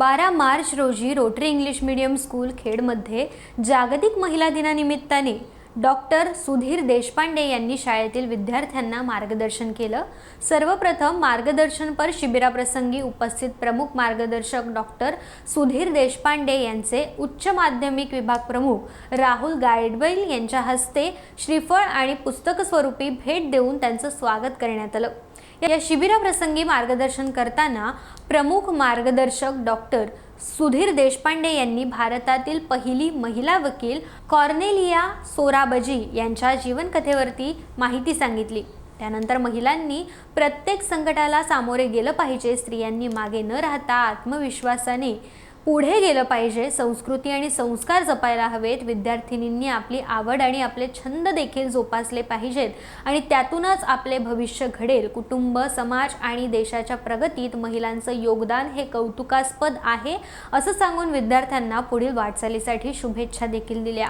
बारा मार्च रोजी Rotary English medium school खेडमध्ये जागतिक महिला दिनानिमित्ताने डॉक्टर सुधीर देशपांडे यांनी शाळेतील विद्यार्थ्यांना मार्गदर्शन केलं. सर्वप्रथम मार्गदर्शनपर शिबिराप्रसंगी उपस्थित प्रमुख मार्गदर्शक डॉक्टर सुधीर देशपांडे यांचे उच्च माध्यमिक विभाग प्रमुख राहुल गायडबैल यांच्या हस्ते श्रीफळ आणि पुस्तक स्वरूपी भेट देऊन त्यांचं स्वागत करण्यात आलं. या शिबिराप्रसंगी मार्गदर्शन करताना प्रमुख मार्गदर्शक डॉक्टर सुधीर देशपांडे यांनी भारतातील पहिली महिला वकील कॉर्नेलिया सोराबजी यांच्या जीवनकथेवरती माहिती सांगितली. त्यानंतर महिलांनी प्रत्येक संकटाला सामोरे गेलं पाहिजे स्त्रियांनी मागे न राहता आत्मविश्वासाने पुढे गेलं पाहिजे. संस्कृती आणि संस्कार जपायला हवेत. विद्यार्थिनींनी आपली आवड आणि आपले छंद देखील जोपासले पाहिजेत. आणि त्यातूनच आपले भविष्य घडेल. कुटुंब समाज आणि देशाच्या प्रगतीत महिलांचं योगदान हे कौतुकास्पद आहे असं सांगून विद्यार्थ्यांना पुढील वाटचालीसाठी शुभेच्छा देखील दिल्या.